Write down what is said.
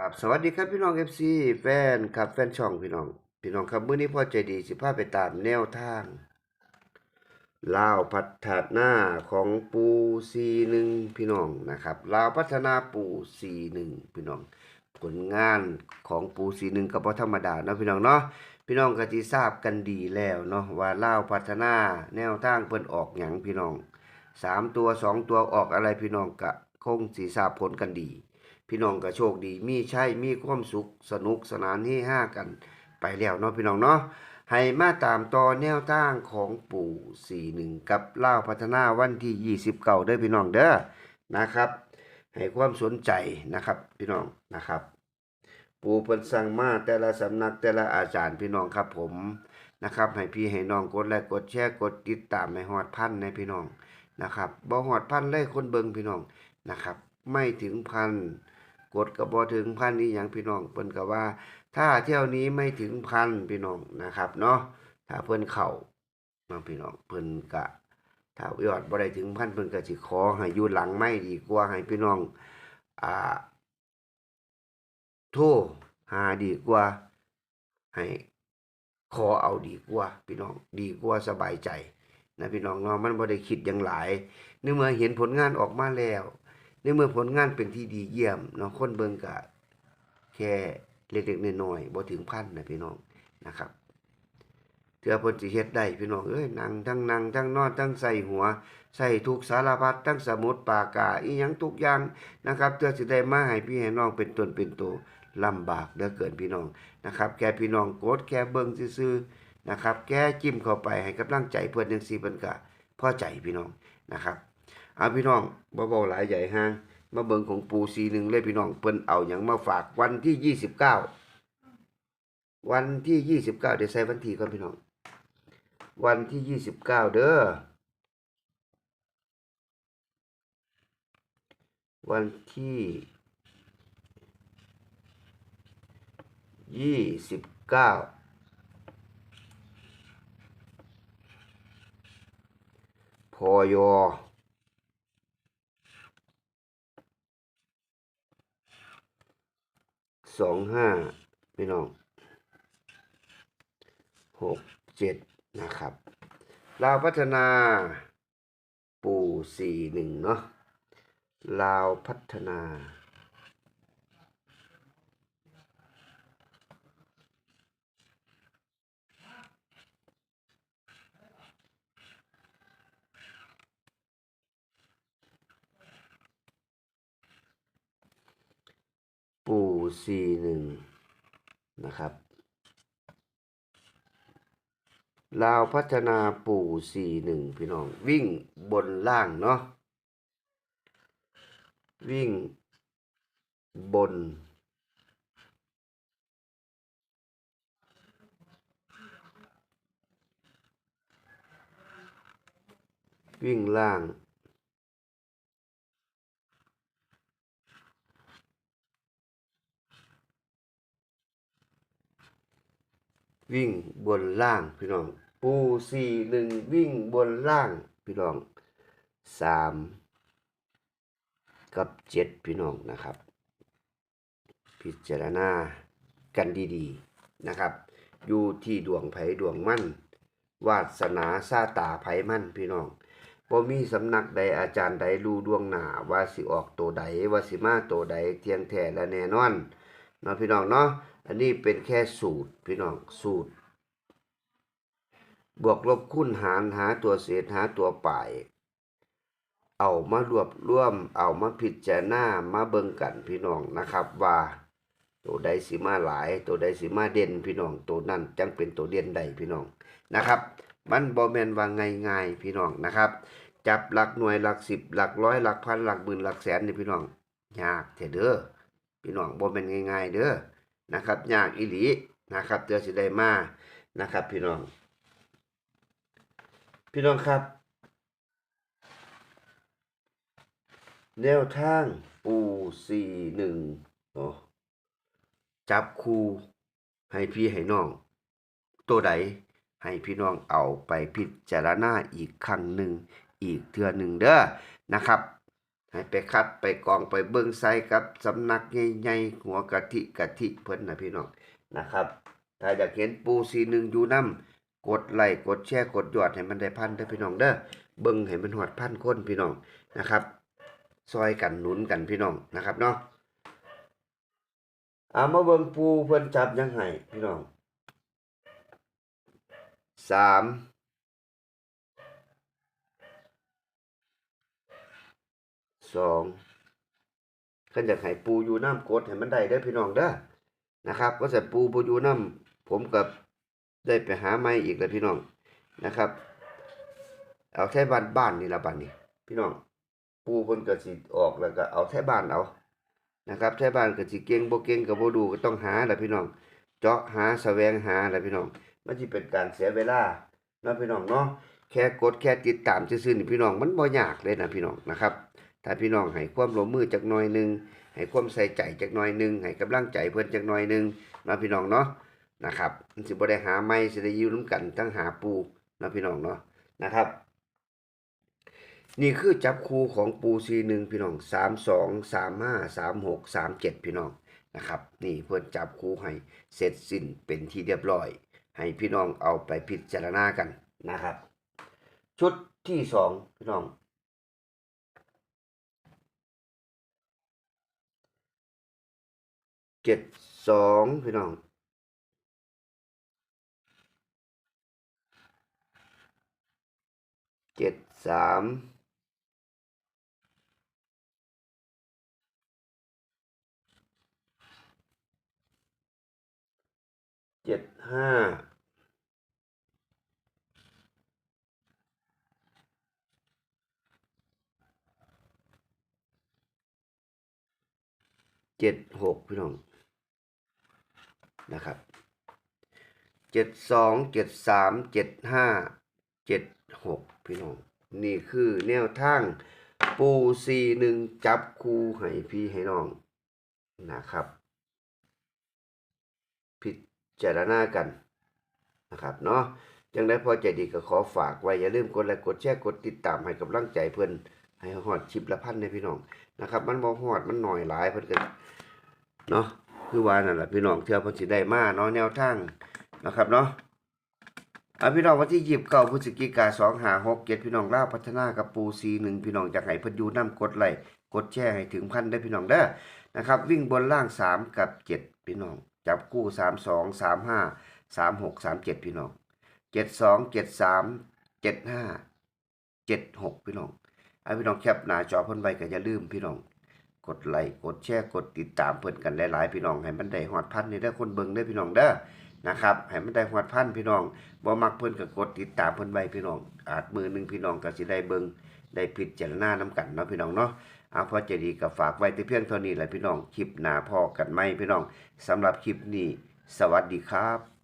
ครับสวัสดีครับพี่น้อง FC แฟนครับแฟนช่องพี่น้อง พี่น้องครับมื้อนี้พ่อใจดีสิพาไปตามแนวทางลาวพัฒนาของปู41พี่น้องนะครับลาวพัฒนาปู41พี่น้อง ผลงานของปู41ก็บ่ธรรมดาเนาะพี่น้องเนาะพี่น้องก็สิทราบกันดีแล้วเนาะว่าลาวพัฒนาแนวทางเพิ่นออกหยังพี่น้องสามตัวสองตัวออกอะไรพี่น้องก็คงสิทราบผลกันดี พี่น้องก็โชคดี มีใช่มีความสุขสนุกสนานเฮฮากันไปแล้วเนาะพี่น้องเนาะให้มาตามต่อแนวทางของปู่41กับเล่าพัฒนาวันที่29เด้อพี่น้องเด้อนะครับ ให้ความสนใจนะครับพี่น้องนะครับ ปู่เพิ่นสั่งมาแต่ละสำนักแต่ละอาจารย์พี่น้องครับผมนะครับให้พี่ให้น้องกดไลค์กดแชร์กดติดตามให้ฮอดพันในพี่น้องนะครับบ่ฮอดพันเลยคนเบิงพี่น้องนะครับ ไม่ถึงพัน กดก็บ่ถึงพันนี่อย่างพี่น้องเพิ่นก็ว่า ถ้าเที่ยวนี้ไม่ถึงพันพี่น้องนะครับเนาะถ้าเพิ่นเข้าเนาะพี่น้องเพิ่นก็ถ้ายอดบ่ได้ถึงพันเพิ่นก็สิขอให้อยู่หลังไม่ดีกว่าให้พี่น้องอ่าโทรหาดีกว่าให้ขอเอาดีกว่า พี่น้องดีกว่าสบายใจนะพี่น้องเนาะมันบ่ได้คิดอย่างหลายในเมื่อเห็นผลงานออกมาแล้ว ในเมื่อผลงานเป็นที่ดีเยี่ยมเนาะคนเบิงก็แค่เล็กๆน้อยๆบ่ถึงพันนะพี่น้องนะครับเถื่อเพิ่นสิเฮ็ดได้พี่น้องเอ้ยนั่งทั้งนั่งทั้งนอนทั้งใส่หัวใส่ทุกสารพัดทั้งสมุดปากกาอีหยังทุกอย่างนะครับเพื่อสิได้มาให้พี่ให้น้องเป็นตนเป็นตัวลำบากเหลือเกินพี่น้องนะครับแค่พี่น้องโกดแค่เบิ่งซื่อๆนะครับแค่จิ้มเข้าไปให้กำลังใจเพิ่อนจังซี่เพิ่นก็พอใจพี่น้องนะครับ เอาพี่น้องบ่เบาหลายใหญ่ห้างมาเบิ่งของปูซีหนึ่งเลยพี่น้องเพิ่นเอาหยังมาฝากวันที่ยี่สิบเก้าวันที่ยี่สิบเก้าเดี๋ยวใส่วันที่ก่อนพี่น้อง วันที่ยี่สิบเก้าเด้อวันที่ยี่สิบเก้าพอยอ สองห้าพี่น้องหกเจ็ดนะครับลาวพัฒนา ปู่สี่หนึ่งเนาะลาวพัฒนา ปูสี่หนึ่งนะครับ ลาวพัฒนาปู่สี่หนึ่งพี่น้อง วิ่งบนล่างเนาะ วิ่งบน วิ่งล่าง วิ่งบนล่างพี่น้องปูสี่หนึ่งวิ่งบนล่างพี่น้องสามกับเจ็ดพี่น้องนะครับ พิจารณากันดีๆนะครับ อยู่ที่ดวงไผดวงมั่น วาสนาซาตาไผมั่นพี่น้องบ่มีสำนักใดอาจารย์ใดรู้ดวงหนาว่าสิออกตัวใดว่าสิมาตัวใดเทียงแท้และแน่นอน นาะพี่น้องเนาะอันนี้เป็นแค่สูตรพี่น้องสูตร บวกลบคูณหารหาตัวเศษหาตัวป่ายเอามารวบรวม เอามาพิจารณามาเบิ่งกันพี่น้องนะครับว่าตัวใดสิมาหลาย ตัวใดสิมาเด่นพี่น้องตัวนั้นจังเป็นตัวเด่นใดพี่น้องนะครับ มันบ่แมนว่าง่ายๆพี่น้องนะครับ จับหลักหน่วยหลักสิบหลักร้อยหลักพันหลักหมื่นหลักแสนนี่พี่น้องยากแท้เด้อ พี่น้องบ่แม่นง่ายๆเด้อนะครับยากอีหลีนะครับเดี๋ยวสิได้มานะครับ พี่น้อง พี่น้องครับ แนวทางปูสี่หนึ่งโอ้จับคู่ให้พี่ให้น้อง ตัวใดให้พี่น้องเอาไปพิจารณาอีกครั้งหนึ่งอีกเทื่อหนึ่งเด้อนะครับ ให้ไปคัดไปกองไปเบิ่งไซกับสำนักใหญ่ๆหัวกะทิกะทิเพิ่นนะพี่น้องนะครับ ถ้าอยากเห็นปูซีหนึ่งอยู่นํกดไลค์กดแชร์กดยอดให้มันได้พันเด้อพี่น้องเด้อเบิ่งให้มันฮอดพันคนพี่น้องนะครับ ซอยกันหนุนกันพี่น้องนะครับเนาะเอามาเบิ่งปูเพิ่นจับยังไงพี่น้องสาม สองขันอยากให้ปูอยู่น้ำกดให้มันได้เด้พี่น้องเด้อนะครับว่าแต่ปูปูอยู่น้ำผมกับได้ไปหาไม้อีกแล้วพี่น้องนะครับ เอาแค่บ้านบ้านนี่ละบ้านนี่พี่น้อง ปูเพิ่นก็สิออกแล้วก็เอาแท้บ้านเอานะครับแท้บ้านก็สิเก่งโบเก่งก็บ่ดูก็ต้องหาแหละพี่น้อง เจาะหาแสวงหาแหละพี่น้องมันสิเป็นการเสียเวลาเนาะพี่น้องเนาะแค่กดแค่ติดตามซื่อๆนี่พี่น้องมันบ่ยากเลยนะพี่น้องนะครับ ถ้าพี่น้องให้ความร่วมมือจักหน่อยหนึงให้ความใส่ใจจักหน่อยหนึงให้กำลังใจเพิ่นจักหน่อยหนึงนาะพี่น้องเนาะนะครับมันสิบ่ได้หาไม้สิได้อยู่นํกันทั้งหาปูนาะพี่น้องเนาะนะครับ นี่คือจับคู่ของปูซีหนึ่งพี่น้องสามสองสามห้าสามหกสามเจ็ดพี่น้องนะครับ นี่เพื่อนจับคู่ให้เสร็จสิ้นเป็นที่เรียบร้อย ให้พี่น้องเอาไปพิจารณากันนะครับ ชุดที่สองพี่น้อง เจ็ดสองพี่น้องเจ็ดสามเจ็ดห้าเจ็ดหกพี่น้อง นะครับเจ็ดสองเจ็ดสามเจ็ดห้าเจ็ดหกพี่น้อง นี่คือแนวทางปูซีหนึ่งจับคู่ให้พี่ให้น้องนะครับ พิจารณากันนะครับเนาะจังได้พอใจดีก็ขอฝากไว้ อย่าลืมกดไลค์กดแชร์กดติดตามให้กำลังใจเพื่อนให้ฮอดชิปละพันในพี่น้องนะครับ มันบ่ฮอดมันหน่อยหลายเพิ่อนก็เนาะ คือว่านั่นแหละพี่น้องเทื่อพิ่นสิได้มาเนาะแนวทางนะครับเนาะอะพี่น้องวันที่ยิบเก้าพฤศจิกาสองหาหกเจ็ดพี่น้องล่าพัฒนากับปูซีหนึ่งพี่น้องจากให้พิ่นยู่นํกดไหลกดแชร์ให้ถึงพันได้พี่น้องเด้อนะครับ วิ่งบนล่างสามกับเจ็ดพี่น้อง จับกู้สามสองสามห้าสามหกสามเจ็ดพี่น้องเจ็ดสองเจ็ดสามเจ็ดห้าเจ็ดหกพี่น้องให้พี่น้องแคปหน้าจอพิ่นไว้ก็อย่าลืมพี่น้อง กดไลค์กดแชร์กดติดตามเพิ่อนกันหลายๆพี่น้องให้มันได้ฮอดพันนี่เด้อคนเบิ่งเด้อพี่น้องเด้อนะครับให้มันได้ฮอดพันพี่น้องบ่มักเพิ่อนก็กดติดตามเพิ่อนไว้พี่น้องอาจมือหนึ่งพี่น้องก็สิได้เบิ่งได้พิจารณานํกันเนาะพี่น้องเนาะเอาพอใจดีก็ฝากไว้แต่เพียงเท่านี้แหละพี่น้องคลิปหน้าพอกันไหมพี่น้องสำหรับคลิปนี้ สวัสดีครับ